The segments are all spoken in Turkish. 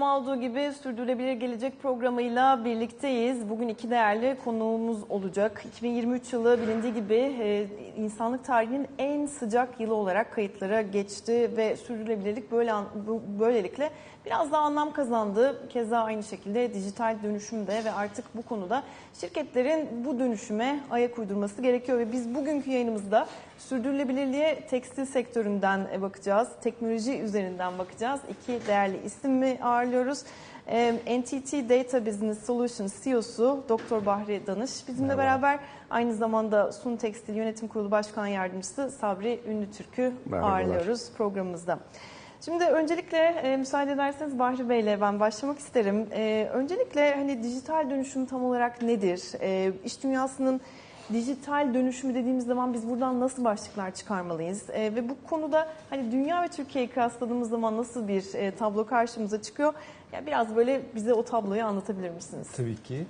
cuma olduğu gibi Sürdürülebilir Gelecek programıyla birlikteyiz. Bugün iki değerli konuğumuz olacak. 2023 yılı bilindiği gibi e, insanlık tarihinin en sıcak yılı olarak kayıtlara geçti ve sürdürülebilirlik böyle böylelikle biraz daha anlam kazandı. Keza aynı şekilde dijital dönüşümde ve artık bu konuda şirketlerin bu dönüşüme ayak uydurması gerekiyor ve biz bugünkü yayınımızda sürdürülebilirliğe tekstil sektöründen bakacağız. Teknoloji üzerinden bakacağız. İki değerli ismi ağırlıyoruz. NTT Data Business Solutions CEO'su Dr. Bahri Danış bizimle beraber aynı zamanda Sun Tekstil Yönetim Kurulu Başkan Yardımcısı Sabri Ünlütürk'ü Merhabalar. ağırlıyoruz programımızda. Şimdi öncelikle e, müsaade ederseniz Bahri Bey'le ben başlamak isterim. E, öncelikle hani dijital dönüşüm tam olarak nedir? E, iş dünyasının dijital dönüşümü dediğimiz zaman biz buradan nasıl başlıklar çıkarmalıyız? E, ve bu konuda hani dünya ve Türkiye'yi kıyasladığımız zaman nasıl bir e, tablo karşımıza çıkıyor? Ya biraz böyle bize o tabloyu anlatabilir misiniz? Tabii ki.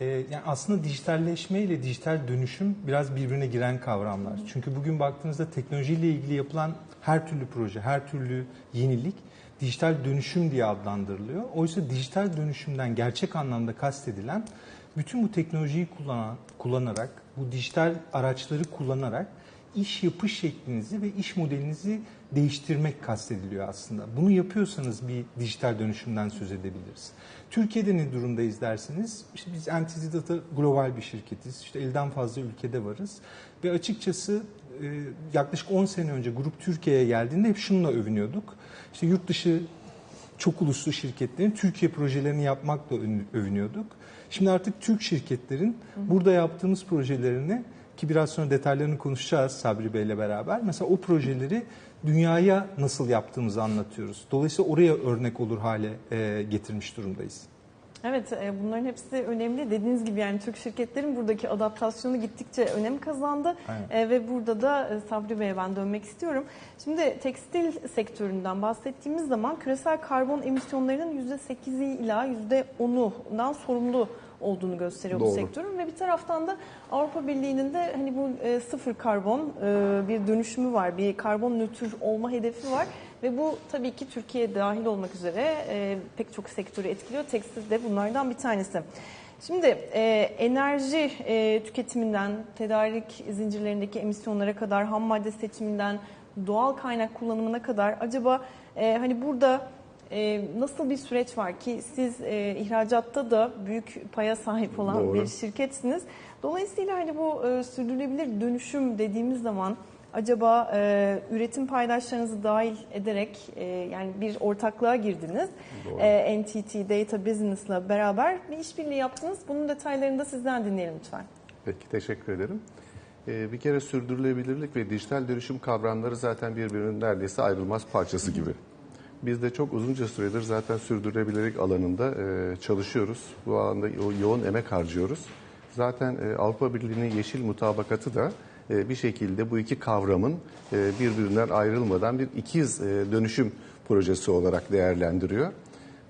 Ee, yani aslında dijitalleşme ile dijital dönüşüm biraz birbirine giren kavramlar. Çünkü bugün baktığınızda teknolojiyle ilgili yapılan her türlü proje, her türlü yenilik dijital dönüşüm diye adlandırılıyor. Oysa dijital dönüşümden gerçek anlamda kastedilen bütün bu teknolojiyi kullanan, kullanarak, bu dijital araçları kullanarak iş yapış şeklinizi ve iş modelinizi değiştirmek kastediliyor aslında. Bunu yapıyorsanız bir dijital dönüşümden söz edebiliriz. Türkiye'de ne durumdayız derseniz, işte biz NTT Data global bir şirketiz. İşte elden fazla ülkede varız. Ve açıkçası e, yaklaşık 10 sene önce grup Türkiye'ye geldiğinde hep şununla övünüyorduk. İşte yurt dışı çok uluslu şirketlerin Türkiye projelerini yapmakla övünüyorduk. Şimdi artık Türk şirketlerin burada yaptığımız projelerini ki biraz sonra detaylarını konuşacağız Sabri Bey'le beraber. Mesela o projeleri dünyaya nasıl yaptığımızı anlatıyoruz. Dolayısıyla oraya örnek olur hale e, getirmiş durumdayız. Evet, e, bunların hepsi önemli. Dediğiniz gibi yani Türk şirketlerin buradaki adaptasyonu gittikçe önem kazandı. Aynen. E, Ve burada da Sabri Bey'e ben dönmek istiyorum. Şimdi tekstil sektöründen bahsettiğimiz zaman küresel karbon emisyonlarının %8'i ila %10'undan sorumlu olduğunu gösteriyor bu Doğru. sektörün ve bir taraftan da Avrupa Birliği'nin de hani bu e, sıfır karbon e, bir dönüşümü var, bir karbon nötr olma hedefi var ve bu tabii ki Türkiye dahil olmak üzere e, pek çok sektörü etkiliyor. Tekstil de bunlardan bir tanesi. Şimdi e, enerji e, tüketiminden, tedarik zincirlerindeki emisyonlara kadar, ham madde seçiminden, doğal kaynak kullanımına kadar acaba e, hani burada e, nasıl bir süreç var ki siz e, ihracatta da büyük paya sahip olan Doğru. bir şirketsiniz. Dolayısıyla hani bu e, sürdürülebilir dönüşüm dediğimiz zaman acaba e, üretim paydaşlarınızı dahil ederek e, yani bir ortaklığa girdiniz. Doğru. E, NTT Data Business'la beraber bir işbirliği yaptınız. Bunun detaylarını da sizden dinleyelim lütfen. Peki teşekkür ederim. Ee, bir kere sürdürülebilirlik ve dijital dönüşüm kavramları zaten birbirinin neredeyse ayrılmaz parçası gibi. Biz de çok uzunca süredir zaten sürdürülebilirlik alanında e, çalışıyoruz. Bu alanda yo- yoğun emek harcıyoruz. Zaten e, Avrupa Birliği'nin yeşil mutabakatı da e, bir şekilde bu iki kavramın e, birbirinden ayrılmadan bir ikiz e, dönüşüm projesi olarak değerlendiriyor.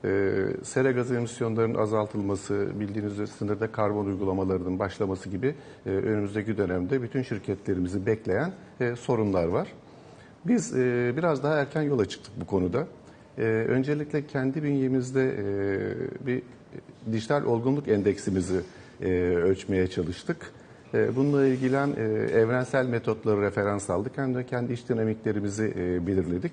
Ee, sera gazı emisyonlarının azaltılması, bildiğiniz üzere sınırda karbon uygulamalarının başlaması gibi e, önümüzdeki dönemde bütün şirketlerimizi bekleyen e, sorunlar var. Biz e, biraz daha erken yola çıktık bu konuda. E, öncelikle kendi bünyemizde e, bir dijital olgunluk endeksimizi e, ölçmeye çalıştık. E, Bununla ilgilen e, evrensel metotları referans aldık. Hem de kendi iş dinamiklerimizi e, belirledik.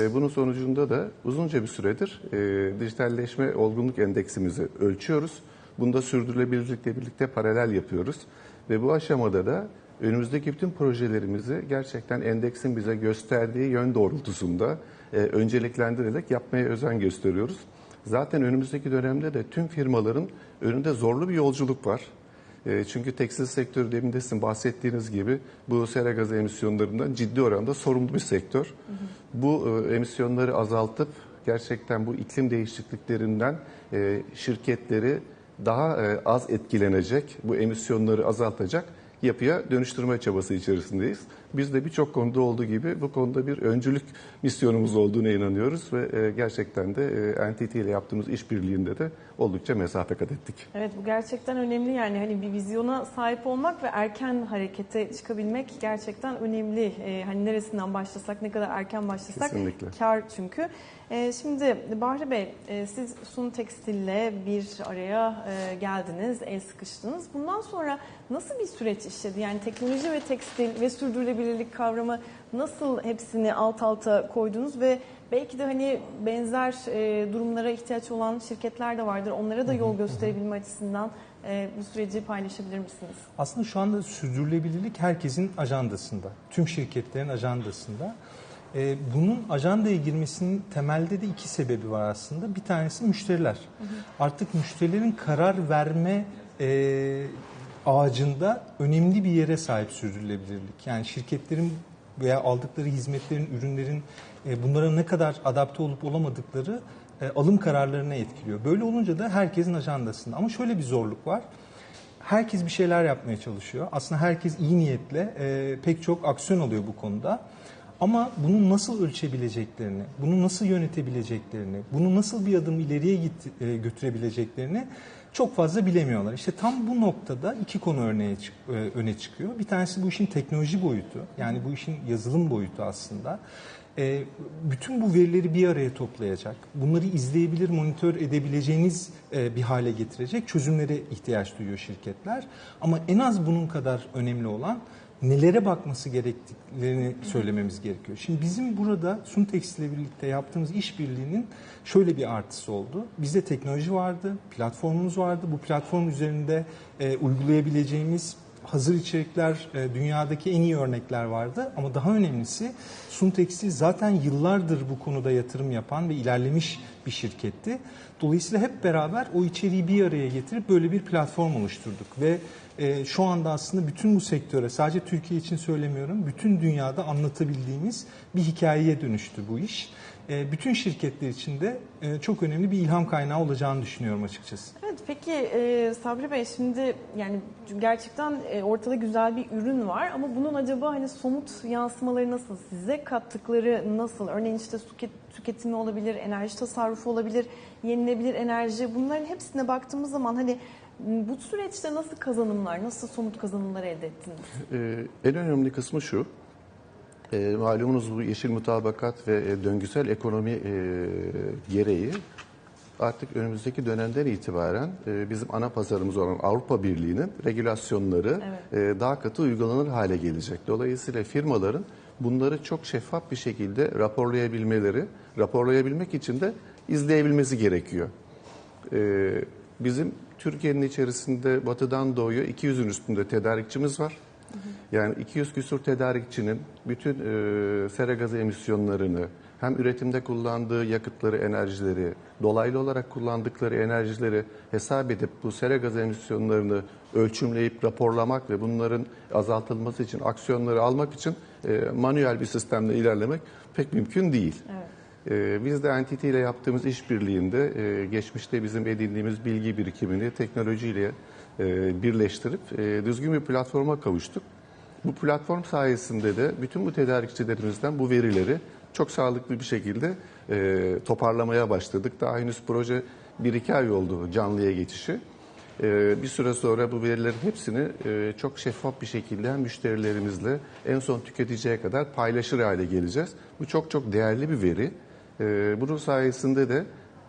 E, Bunun sonucunda da uzunca bir süredir e, dijitalleşme olgunluk endeksimizi ölçüyoruz. Bunda sürdürülebilirlikle birlikte paralel yapıyoruz. Ve bu aşamada da önümüzdeki bütün projelerimizi gerçekten endeksin bize gösterdiği yön doğrultusunda e, önceliklendirerek yapmaya özen gösteriyoruz. Zaten önümüzdeki dönemde de tüm firmaların önünde zorlu bir yolculuk var. E, Çünkü tekstil sektörü demin de sizin bahsettiğiniz gibi bu sera gazı emisyonlarından ciddi oranda sorumlu bir sektör. Bu e, emisyonları azaltıp gerçekten bu iklim değişikliklerinden şirketleri daha az etkilenecek, bu emisyonları azaltacak yapıya dönüştürme çabası içerisindeyiz. Biz de birçok konuda olduğu gibi bu konuda bir öncülük misyonumuz olduğuna inanıyoruz ve e, gerçekten de e, NTT ile yaptığımız işbirliğinde de oldukça mesafe kat ettik. Evet bu gerçekten önemli yani hani bir vizyona sahip olmak ve erken harekete çıkabilmek gerçekten önemli. Ee, hani neresinden başlasak ne kadar erken başlasak Kesinlikle. kar çünkü. Ee, şimdi Bahri Bey e, siz Sun Tekstil'le bir araya e, geldiniz, el sıkıştınız. Bundan sonra nasıl bir süreç işledi? Yani teknoloji ve tekstil ve sürdürülebilirlik kavramı nasıl hepsini alt alta koydunuz ve belki de hani benzer e, durumlara ihtiyaç olan şirketler de vardır. Onlara da yol gösterebilme açısından bu süreci paylaşabilir misiniz? Aslında şu anda sürdürülebilirlik herkesin ajandasında. Tüm şirketlerin ajandasında. Ee, bunun ajandaya girmesinin temelde de iki sebebi var aslında. Bir tanesi müşteriler. Artık müşterilerin karar verme e, ağacında önemli bir yere sahip sürdürülebilirlik. Yani şirketlerin veya aldıkları hizmetlerin, ürünlerin e, bunlara ne kadar adapte olup olamadıkları e, alım kararlarına etkiliyor. Böyle olunca da herkesin ajandasında. Ama şöyle bir zorluk var. Herkes bir şeyler yapmaya çalışıyor. Aslında herkes iyi niyetle e, pek çok aksiyon alıyor bu konuda. Ama bunu nasıl ölçebileceklerini, bunu nasıl yönetebileceklerini, bunu nasıl bir adım ileriye git, e, götürebileceklerini çok fazla bilemiyorlar. İşte tam bu noktada iki konu örneğe çık- e, öne çıkıyor. Bir tanesi bu işin teknoloji boyutu, yani bu işin yazılım boyutu aslında. E, bütün bu verileri bir araya toplayacak, bunları izleyebilir, monitör edebileceğiniz e, bir hale getirecek çözümlere ihtiyaç duyuyor şirketler. Ama en az bunun kadar önemli olan nelere bakması gerektiklerini söylememiz gerekiyor. Şimdi bizim burada Suntex ile birlikte yaptığımız işbirliğinin şöyle bir artısı oldu. Bizde teknoloji vardı, platformumuz vardı. Bu platform üzerinde e, uygulayabileceğimiz hazır içerikler, e, dünyadaki en iyi örnekler vardı. Ama daha önemlisi Suntex'i zaten yıllardır bu konuda yatırım yapan ve ilerlemiş bir şirketti. Dolayısıyla hep beraber o içeriği bir araya getirip böyle bir platform oluşturduk ve e, şu anda aslında bütün bu sektöre sadece Türkiye için söylemiyorum, bütün dünyada anlatabildiğimiz bir hikayeye dönüştü bu iş. E, bütün şirketler için de e, çok önemli bir ilham kaynağı olacağını düşünüyorum açıkçası. Evet peki Sabri Bey şimdi yani gerçekten ortada güzel bir ürün var ama bunun acaba hani somut yansımaları nasıl size kattıkları nasıl? Örneğin işte su ket- tüketimi olabilir, enerji tasarrufu olabilir, yenilebilir enerji bunların hepsine baktığımız zaman hani bu süreçte nasıl kazanımlar, nasıl somut kazanımlar elde ettiniz? Ee, en önemli kısmı şu. E, malumunuz bu yeşil mutabakat ve e, döngüsel ekonomi e, gereği artık önümüzdeki dönemden itibaren e, bizim ana pazarımız olan Avrupa Birliği'nin regülasyonları e, daha katı uygulanır hale gelecek. Dolayısıyla firmaların bunları çok şeffaf bir şekilde raporlayabilmeleri, raporlayabilmek için de izleyebilmesi gerekiyor. E, bizim Türkiye'nin içerisinde batıdan doğuya 200'ün üstünde tedarikçimiz var. Yani 200 küsur tedarikçinin bütün e, sera gazı emisyonlarını hem üretimde kullandığı yakıtları, enerjileri, dolaylı olarak kullandıkları enerjileri hesap edip bu sera gazı emisyonlarını ölçümleyip raporlamak ve bunların azaltılması için aksiyonları almak için e, manuel bir sistemle ilerlemek pek mümkün değil. Evet. Ee, Biz de NTT ile yaptığımız işbirliğinde e, geçmişte bizim edindiğimiz bilgi birikimini teknolojiyle e, birleştirip e, düzgün bir platforma kavuştuk. Bu platform sayesinde de bütün bu tedarikçilerimizden bu verileri çok sağlıklı bir şekilde toparlamaya başladık. Daha henüz proje 1-2 ay oldu canlıya geçişi. Bir süre sonra bu verilerin hepsini çok şeffaf bir şekilde müşterilerimizle en son tüketiciye kadar paylaşır hale geleceğiz. Bu çok çok değerli bir veri. Ee, Bunun sayesinde de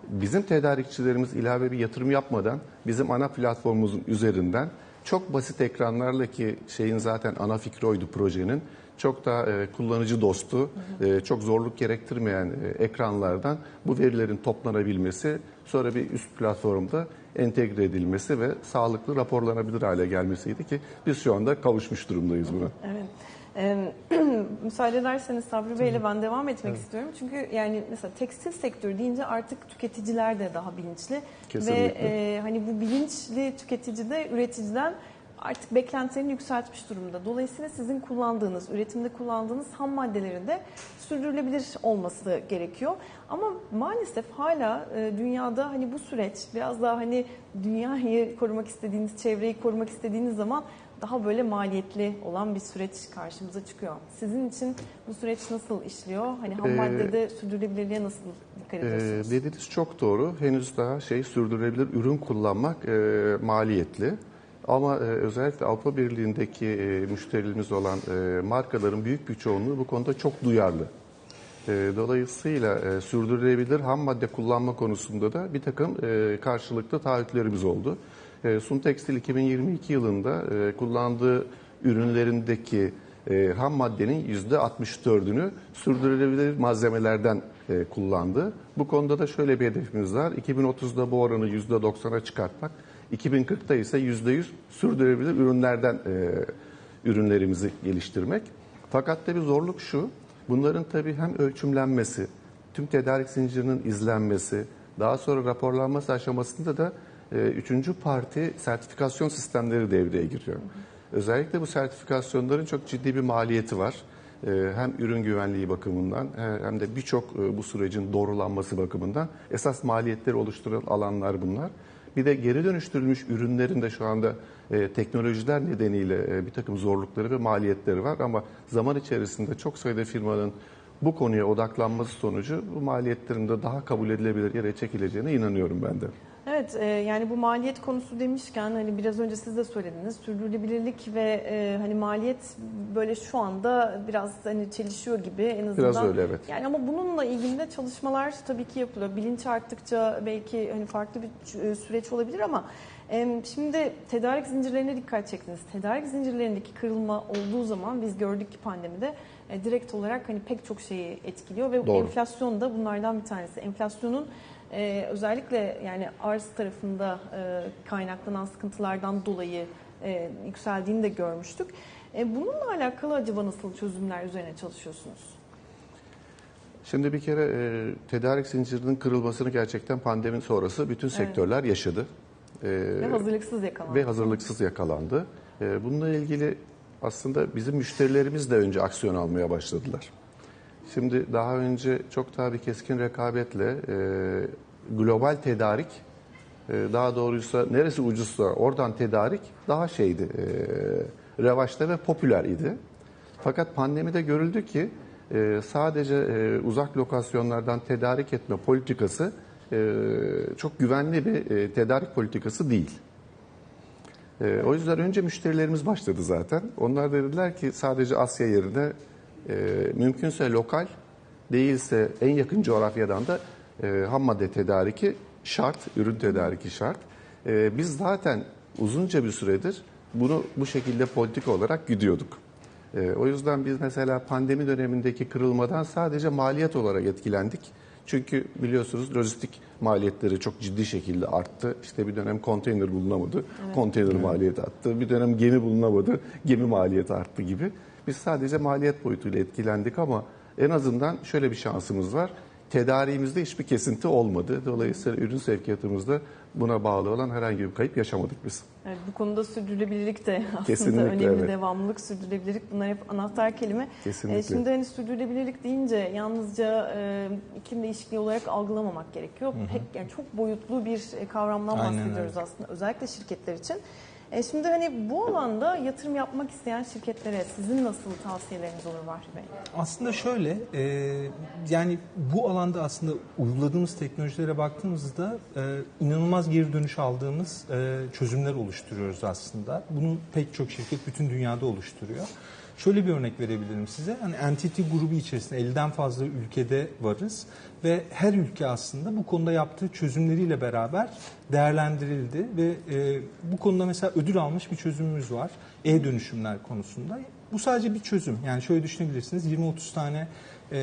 bizim tedarikçilerimiz ilave bir yatırım yapmadan bizim ana platformumuzun üzerinden çok basit ekranlarla ki şeyin zaten ana fikri oydu projenin çok da e, kullanıcı dostu, e, çok zorluk gerektirmeyen e, ekranlardan bu verilerin toplanabilmesi, sonra bir üst platformda entegre edilmesi ve sağlıklı raporlanabilir hale gelmesiydi ki biz şu anda kavuşmuş durumdayız buna. Evet. Ee, müsaade ederseniz Sabri Bey ile ben devam etmek istiyorum. Çünkü yani mesela tekstil sektörü deyince artık tüketiciler de daha bilinçli. Kesinlikle. Ve e, hani bu bilinçli tüketici de üreticiden artık beklentilerini yükseltmiş durumda. Dolayısıyla sizin kullandığınız, üretimde kullandığınız ham maddelerin de sürdürülebilir olması gerekiyor. Ama maalesef hala e, dünyada hani bu süreç biraz daha hani dünyayı korumak istediğiniz, çevreyi korumak istediğiniz zaman daha böyle maliyetli olan bir süreç karşımıza çıkıyor. Sizin için bu süreç nasıl işliyor? Hani ham Ee, maddede sürdürülebilirliğe nasıl dikkat Ee, ediyorsunuz? dediğiniz çok doğru. Henüz daha şey sürdürülebilir ürün kullanmak e, maliyetli. Ama e, özellikle Avrupa Birliği'ndeki e, müşterilerimiz olan e, markaların büyük bir çoğunluğu bu konuda çok duyarlı. E, dolayısıyla e, sürdürülebilir ham madde kullanma konusunda da bir takım e, karşılıklı taahhütlerimiz oldu. E, Sun Tekstil 2022 yılında e, kullandığı ürünlerindeki e, ham maddenin %64'ünü sürdürülebilir malzemelerden e, kullandı. Bu konuda da şöyle bir hedefimiz var. 2030'da bu oranı %90'a çıkartmak, 2040'da ise %100 sürdürülebilir ürünlerden ürünlerimizi geliştirmek. Fakat tabii zorluk şu, bunların tabii hem ölçümlenmesi, tüm tedarik zincirinin izlenmesi, daha sonra raporlanması aşamasında da üçüncü parti sertifikasyon sistemleri devreye giriyor. Özellikle bu sertifikasyonların çok ciddi bir maliyeti var. E, hem ürün güvenliği bakımından hem de birçok e, bu sürecin doğrulanması bakımından esas maliyetleri oluşturan alanlar bunlar. Bir de geri dönüştürülmüş ürünlerin de şu anda e, teknolojiler nedeniyle e, bir takım zorlukları ve maliyetleri var ama zaman içerisinde çok sayıda firmanın bu konuya odaklanması sonucu bu maliyetlerin de daha kabul edilebilir yere çekileceğine inanıyorum ben de. Evet e, yani bu maliyet konusu demişken hani biraz önce siz de söylediniz sürdürülebilirlik ve e, hani maliyet böyle şu anda biraz hani çelişiyor gibi en azından. Biraz öyle, evet. Yani ama bununla ilgili de çalışmalar tabii ki yapılıyor. Bilinç arttıkça belki hani farklı bir e, süreç olabilir ama e, şimdi tedarik zincirlerine dikkat çektiniz. Tedarik zincirlerindeki kırılma olduğu zaman biz gördük ki pandemide e, direkt olarak hani pek çok şeyi etkiliyor ve Doğru. enflasyon da bunlardan bir tanesi. Enflasyonun ee, özellikle yani arz tarafında e, kaynaklanan sıkıntılardan dolayı e, yükseldiğini de görmüştük. E, bununla alakalı acaba nasıl çözümler üzerine çalışıyorsunuz? Şimdi bir kere e, tedarik zincirinin kırılmasını gerçekten pandemi sonrası bütün sektörler yaşadı. E, Ve hazırlıksız yakalandı. ve hazırlıksız yakalandı. E, bununla ilgili aslında bizim müşterilerimiz de önce aksiyon almaya başladılar. Şimdi daha önce çok bir keskin rekabetle e, global tedarik, e, daha doğruysa neresi ucuzsa oradan tedarik daha şeydi, e, revaçta ve popüler idi. Fakat pandemide görüldü ki e, sadece e, uzak lokasyonlardan tedarik etme politikası e, çok güvenli bir e, tedarik politikası değil. E, o yüzden önce müşterilerimiz başladı zaten. Onlar dediler ki sadece Asya yerine e, mümkünse lokal değilse en yakın coğrafyadan da e, ham madde tedariki şart, ürün tedariki şart. E, biz zaten uzunca bir süredir bunu bu şekilde politik olarak gidiyorduk. E, o yüzden biz mesela pandemi dönemindeki kırılmadan sadece maliyet olarak etkilendik. Çünkü biliyorsunuz lojistik maliyetleri çok ciddi şekilde arttı. İşte bir dönem konteyner bulunamadı, konteyner maliyeti arttı. Bir dönem gemi bulunamadı, gemi maliyeti arttı gibi. Biz sadece maliyet boyutuyla etkilendik ama en azından şöyle bir şansımız var. Tedariğimizde hiçbir kesinti olmadı. Dolayısıyla ürün sevkiyatımızda buna bağlı olan herhangi bir kayıp yaşamadık biz. Evet, bu konuda sürdürülebilirlik de aslında Kesinlikle, önemli. evet. Devamlılık, sürdürülebilirlik bunlar hep anahtar kelime. Kesinlikle. E, şimdi hani sürdürülebilirlik deyince yalnızca e, iklim değişikliği olarak algılamamak gerekiyor. Pek yani çok boyutlu bir e, kavramdan Aynen bahsediyoruz aslında özellikle şirketler için. E, şimdi hani bu alanda yatırım yapmak isteyen şirketlere sizin nasıl tavsiyeleriniz olur Bahri Bey? Aslında şöyle, e, yani bu alanda aslında uyguladığımız teknolojilere baktığımızda e, inanılmaz geri dönüş aldığımız e, çözümler oluşturuyoruz aslında. Bunu pek çok şirket bütün dünyada oluşturuyor. Şöyle bir örnek verebilirim size. Hani Entity grubu içerisinde 50'den fazla ülkede varız ve her ülke aslında bu konuda yaptığı çözümleriyle beraber değerlendirildi ve e, bu konuda mesela ödül almış bir çözümümüz var. E-dönüşümler konusunda. Bu sadece bir çözüm. Yani şöyle düşünebilirsiniz 20-30 tane e,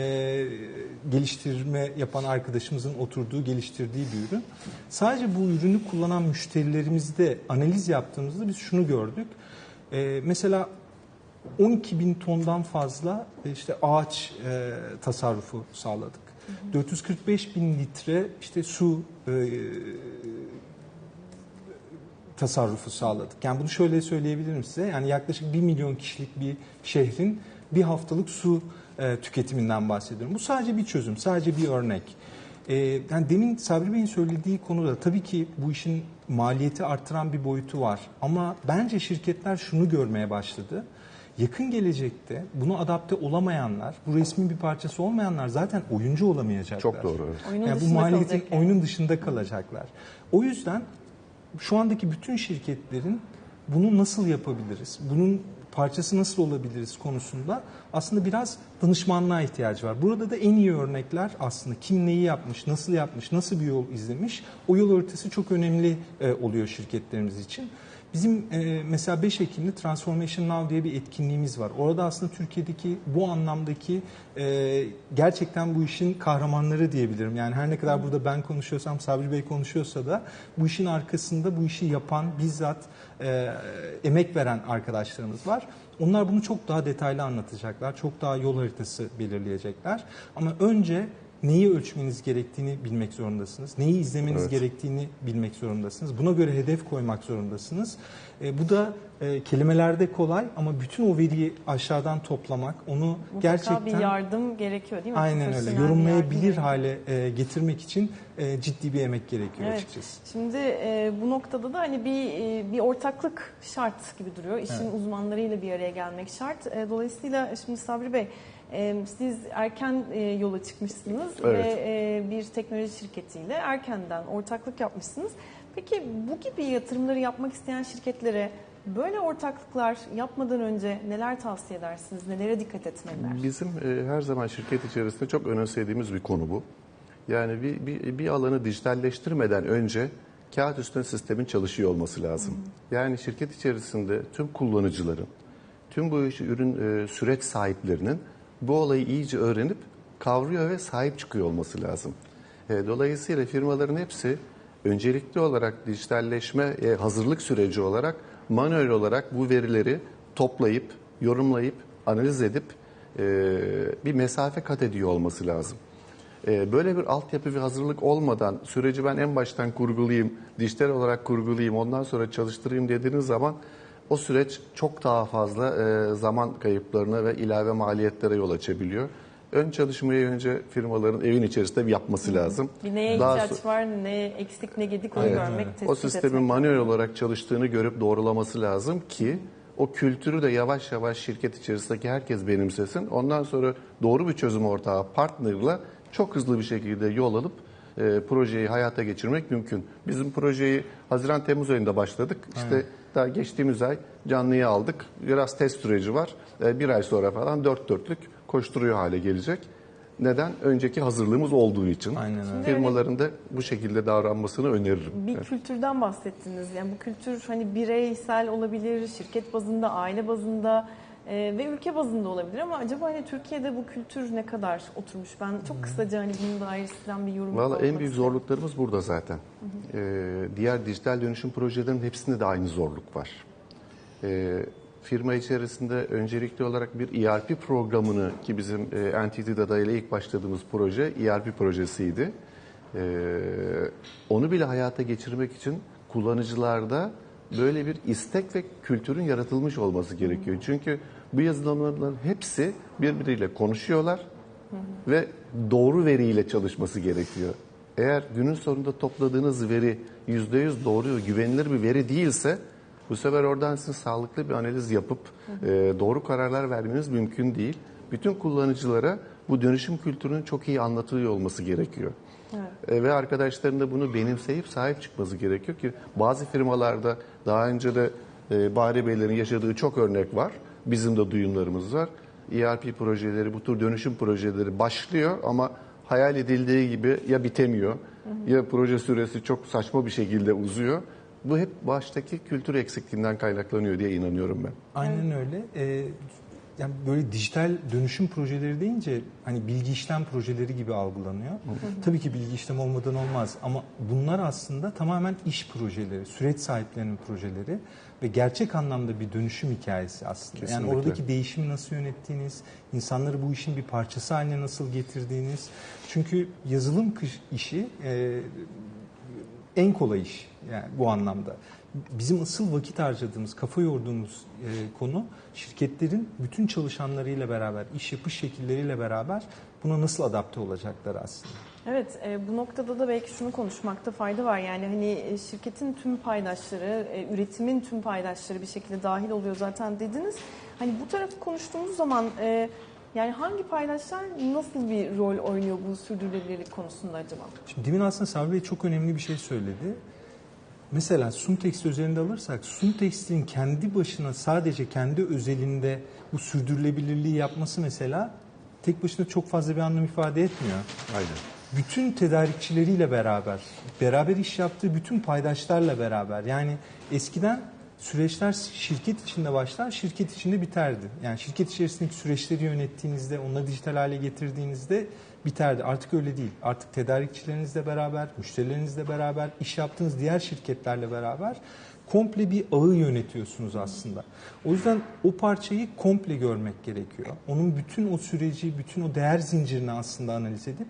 geliştirme yapan arkadaşımızın oturduğu, geliştirdiği bir ürün. Sadece bu ürünü kullanan müşterilerimizde analiz yaptığımızda biz şunu gördük. E, mesela 12 bin tondan fazla e, işte ağaç e, tasarrufu sağladık. 445 bin litre işte su e, tasarrufu sağladık. Yani bunu şöyle söyleyebilirim size. Yani yaklaşık 1 milyon kişilik bir şehrin bir haftalık su e, tüketiminden bahsediyorum. Bu sadece bir çözüm, sadece bir örnek. Ee, yani demin Sabri Bey'in söylediği konuda tabii ki bu işin maliyeti arttıran bir boyutu var. Ama bence şirketler şunu görmeye başladı. Yakın gelecekte bunu adapte olamayanlar, bu resmin bir parçası olmayanlar zaten oyuncu olamayacaklar. Çok doğru. evet. Oyunun yani bu dışında maliyetin yani. oyunun dışında kalacaklar. O yüzden şu andaki bütün şirketlerin bunu nasıl yapabiliriz, bunun parçası nasıl olabiliriz konusunda aslında biraz danışmanlığa ihtiyacı var. Burada da en iyi örnekler aslında kim neyi yapmış, nasıl yapmış, nasıl bir yol izlemiş o yol haritası çok önemli e, oluyor şirketlerimiz için. Bizim e, mesela 5 Ekim'de Transformation Now diye bir etkinliğimiz var. Orada aslında Türkiye'deki bu anlamdaki e, gerçekten bu işin kahramanları diyebilirim. Yani her ne kadar burada ben konuşuyorsam, Sabri Bey konuşuyorsa da bu işin arkasında bu işi yapan, bizzat e, emek veren arkadaşlarımız var. Onlar bunu çok daha detaylı anlatacaklar. Çok daha yol haritası belirleyecekler. Ama önce neyi ölçmeniz gerektiğini bilmek zorundasınız. Neyi izlemeniz Evet. gerektiğini bilmek zorundasınız. Buna göre hedef koymak zorundasınız. E, bu da e, kelimelerde kolay ama bütün o veriyi aşağıdan toplamak, onu Mutlaka gerçekten bir yardım gerekiyor değil mi? aynen öyle yorumlayabilir hale e, getirmek için e, ciddi bir emek gerekiyor Evet. açıkçası. Şimdi e, bu noktada da hani bir e, bir ortaklık şart gibi duruyor. İşin Evet. uzmanlarıyla bir araya gelmek şart. E, dolayısıyla şimdi Sabri Bey siz erken yola çıkmışsınız Evet. ve bir teknoloji şirketiyle erkenden ortaklık yapmışsınız. Peki bu gibi yatırımları yapmak isteyen şirketlere böyle ortaklıklar yapmadan önce neler tavsiye edersiniz? Nelere dikkat etmeliler? Bizim her zaman şirket içerisinde çok önemsediğimiz bir konu bu. Yani bir, bir, bir alanı dijitalleştirmeden önce kağıt üstünde sistemin çalışıyor olması lazım. Yani şirket içerisinde tüm kullanıcıların, tüm bu işi ürün süreç sahiplerinin bu olayı iyice öğrenip kavruyor ve sahip çıkıyor olması lazım. E, dolayısıyla firmaların hepsi öncelikli olarak dijitalleşme e, hazırlık süreci olarak manuel olarak bu verileri toplayıp, yorumlayıp, analiz edip e, bir mesafe kat ediyor olması lazım. Böyle bir altyapı ve hazırlık olmadan süreci ben en baştan kurgulayayım, dijital olarak kurgulayayım, ondan sonra çalıştırayım dediğiniz zaman o süreç çok daha fazla e, zaman kayıplarına ve ilave maliyetlere yol açabiliyor. Ön çalışmayı önce firmaların evin içerisinde bir yapması lazım. Bir neye Daha ihtiyaç so- var, ne eksik, ne gedik onu Evet, görmek, evet. tespit o sistemin etmek. manuel olarak çalıştığını görüp doğrulaması lazım ki o kültürü de yavaş yavaş şirket içerisindeki herkes benimsesin. Ondan sonra doğru bir çözüm ortağı partnerla çok hızlı bir şekilde yol alıp e, projeyi hayata geçirmek mümkün. Bizim projeyi Haziran-Temmuz ayında başladık. İşte daha geçtiğimiz ay canlıya aldık. Biraz test süreci var. E, bir ay sonra falan dört dörtlük koşturuyor hale gelecek. Neden? Önceki hazırlığımız olduğu için. Aynen öyle. Firmaların da bu şekilde davranmasını öneririm. Bir kültürden bahsettiniz. Yani bu kültür hani bireysel olabilir, şirket bazında, aile bazında e, ve ülke bazında olabilir ama acaba hani Türkiye'de bu kültür ne kadar oturmuş? Ben çok kısaca hani bunun dair sizden bir yorum Valla en büyük zorluklarımız burada zaten. Ee, diğer dijital dönüşüm projelerinin hepsinde de aynı zorluk var. Ee, firma içerisinde öncelikli olarak bir ERP programını ki bizim e, Entity Data ile ilk başladığımız proje ERP projesiydi. Ee, onu bile hayata geçirmek için kullanıcılarda böyle bir istek ve kültürün yaratılmış olması gerekiyor. Çünkü bu yazılımların hepsi birbiriyle konuşuyorlar ve doğru veriyle çalışması gerekiyor. Eğer günün sonunda topladığınız veri %100 doğru ve güvenilir bir veri değilse bu sefer oradan sizin sağlıklı bir analiz yapıp e, doğru kararlar vermeniz mümkün değil. Bütün kullanıcılara bu dönüşüm kültürünün çok iyi anlatılıyor olması gerekiyor. E, ve arkadaşların da bunu benimseyip sahip çıkması gerekiyor ki bazı firmalarda daha önce de e, Bahri Beylerin yaşadığı çok örnek var. Bizim de duyumlarımız var. ERP projeleri, bu tür dönüşüm projeleri başlıyor ama hayal edildiği gibi ya bitemiyor ya proje süresi çok saçma bir şekilde uzuyor. Bu hep baştaki kültür eksikliğinden kaynaklanıyor diye inanıyorum ben. Aynen öyle. Ee, yani böyle dijital dönüşüm projeleri deyince hani bilgi işlem projeleri gibi algılanıyor. Tabii ki bilgi işlem olmadan olmaz ama bunlar aslında tamamen iş projeleri, süreç sahiplerinin projeleri ve gerçek anlamda bir dönüşüm hikayesi aslında. Yani Kesinlikle. oradaki değişimi nasıl yönettiğiniz, insanları bu işin bir parçası haline nasıl getirdiğiniz. Çünkü yazılım işi e, en kolay iş yani bu anlamda. Bizim asıl vakit harcadığımız, kafa yorduğumuz e, konu şirketlerin bütün çalışanlarıyla beraber, iş yapış şekilleriyle beraber buna nasıl adapte olacaklar aslında. Evet, e, bu noktada da belki şunu konuşmakta fayda var. Yani hani e, şirketin tüm paydaşları, e, üretimin tüm paydaşları bir şekilde dahil oluyor zaten dediniz. Hani bu tarafı konuştuğumuz zaman e, yani hangi paydaşlar nasıl bir rol oynuyor bu sürdürülebilirlik konusunda acaba? Şimdi demin aslında Sabri Bey çok önemli bir şey söyledi. Mesela Suntex üzerinde alırsak Suntex'in kendi başına sadece kendi özelinde bu sürdürülebilirliği yapması mesela tek başına çok fazla bir anlam ifade etmiyor. Aynen. bütün tedarikçileriyle beraber, beraber iş yaptığı bütün paydaşlarla beraber. Yani eskiden süreçler şirket içinde başlar, şirket içinde biterdi. Yani şirket içerisindeki süreçleri yönettiğinizde, onları dijital hale getirdiğinizde biterdi. Artık öyle değil. Artık tedarikçilerinizle beraber, müşterilerinizle beraber, iş yaptığınız diğer şirketlerle beraber komple bir ağı yönetiyorsunuz aslında. O yüzden o parçayı komple görmek gerekiyor. Onun bütün o süreci, bütün o değer zincirini aslında analiz edip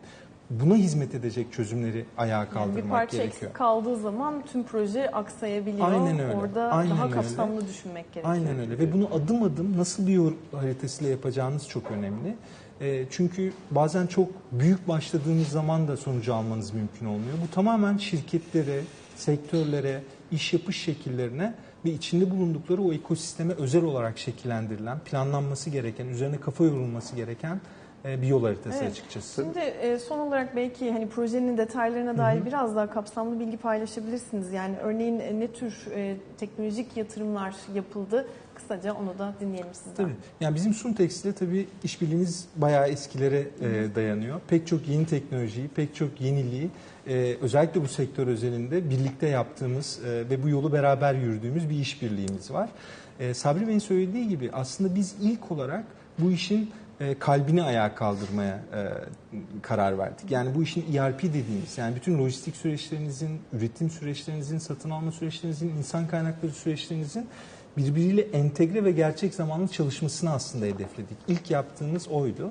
buna hizmet edecek çözümleri ayağa Yani kaldırmak bir parça gerekiyor. eksik kaldığı zaman tüm proje aksayabiliyor. Aynen öyle. Orada Aynen daha öyle. kapsamlı düşünmek gerekiyor. Aynen öyle ve bunu adım adım nasıl bir yol haritasıyla yapacağınız çok önemli. E, çünkü bazen çok büyük başladığınız zaman da sonucu almanız mümkün olmuyor. Bu tamamen şirketlere, sektörlere, iş yapış şekillerine ve içinde bulundukları o ekosisteme özel olarak şekillendirilen, planlanması gereken, üzerine kafa yorulması gereken bir yol haritası Evet. açıkçası. Şimdi e, son olarak belki hani projenin detaylarına dair biraz daha kapsamlı bilgi paylaşabilirsiniz. Yani örneğin e, ne tür e, teknolojik yatırımlar yapıldı? Kısaca onu da dinleyelim sizden. Tabii. Yani bizim Suntex ile tabii işbirliğimiz bayağı eskilere e, dayanıyor. Pek çok yeni teknolojiyi, pek çok yeniliği e, özellikle bu sektör özelinde birlikte yaptığımız e, ve bu yolu beraber yürüdüğümüz bir işbirliğimiz var. E, Sabri Bey'in söylediği gibi aslında biz ilk olarak bu işin e, kalbini ayağa kaldırmaya e, karar verdik. Yani bu işin ERP dediğimiz yani bütün lojistik süreçlerinizin, üretim süreçlerinizin, satın alma süreçlerinizin, insan kaynakları süreçlerinizin birbiriyle entegre ve gerçek zamanlı çalışmasını aslında hedefledik. İlk yaptığımız oydu.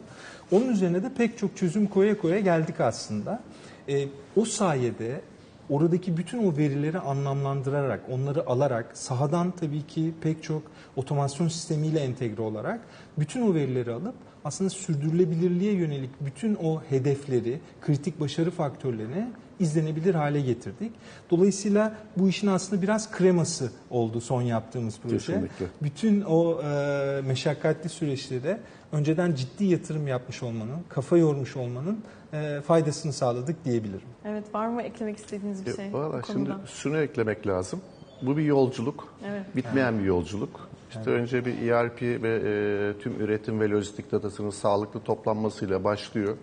Onun üzerine de pek çok çözüm koya koya geldik aslında. E, o sayede oradaki bütün o verileri anlamlandırarak, onları alarak, sahadan tabii ki pek çok otomasyon sistemiyle entegre olarak bütün o verileri alıp aslında sürdürülebilirliğe yönelik bütün o hedefleri, kritik başarı faktörlerini izlenebilir hale getirdik. Dolayısıyla bu işin aslında biraz kreması oldu son yaptığımız proje. Kesinlikle. Bütün o e, meşakkatli süreçlere önceden ciddi yatırım yapmış olmanın, kafa yormuş olmanın e, faydasını sağladık diyebilirim. Evet var mı eklemek istediğiniz bir şey? E, Valla şimdi şunu eklemek lazım. Bu bir yolculuk. Evet. Bitmeyen bir yolculuk. İşte önce bir ERP ve e, tüm üretim ve lojistik datasının sağlıklı toplanmasıyla başlıyor.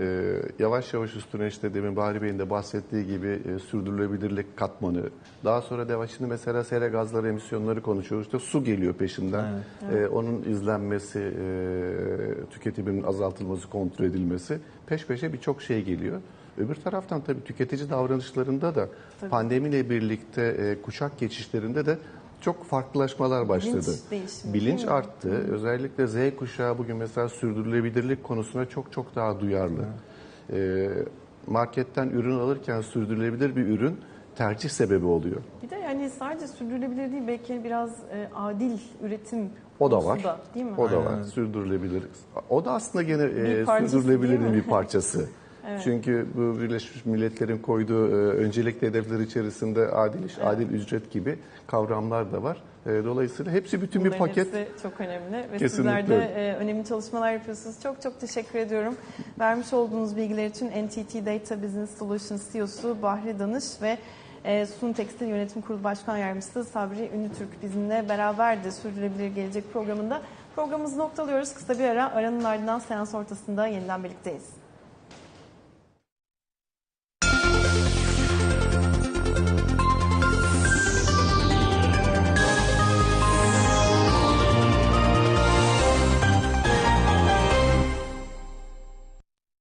E, yavaş yavaş üstüne işte demin Bahri Bey'in de bahsettiği gibi e, sürdürülebilirlik katmanı. Daha sonra de şimdi mesela sera gazları emisyonları konuşuyoruz. İşte su geliyor peşinden. E, onun izlenmesi, e, tüketimin azaltılması, kontrol edilmesi. Peş peşe birçok şey geliyor. Öbür taraftan tabii tüketici davranışlarında da pandemiyle birlikte e, kuşak geçişlerinde de çok farklılaşmalar başladı. Bilinç Bilinç arttı. Özellikle Z kuşağı bugün mesela sürdürülebilirlik konusuna çok çok daha duyarlı. E, marketten ürün alırken sürdürülebilir bir ürün tercih sebebi oluyor. Bir de yani sadece sürdürülebilir değil belki biraz e, adil üretim O da var. değil mi? O da Aynen. var. Sürdürülebilir. O da aslında gene e, sürdürülebilirliğin bir parçası. Çünkü bu Birleşmiş Milletler'in koyduğu e, öncelikli hedefler içerisinde adil iş, adil ücret gibi kavramlar da var. E, dolayısıyla hepsi bütün bir Bunların paket. hepsi çok önemli ve Kesinlikle sizler de öyle. e, önemli çalışmalar yapıyorsunuz. Çok çok teşekkür ediyorum. Vermiş olduğunuz bilgiler için NTT Data Business Solutions CEO'su Bahri Danış ve Sun Tekstil Yönetim Kurulu Başkan Yardımcısı Sabri Ünlütürk bizimle beraberdi Sürdürülebilir Gelecek programında. Programımızı noktalıyoruz. Kısa bir ara aranın ardından seans ortasında yeniden birlikteyiz.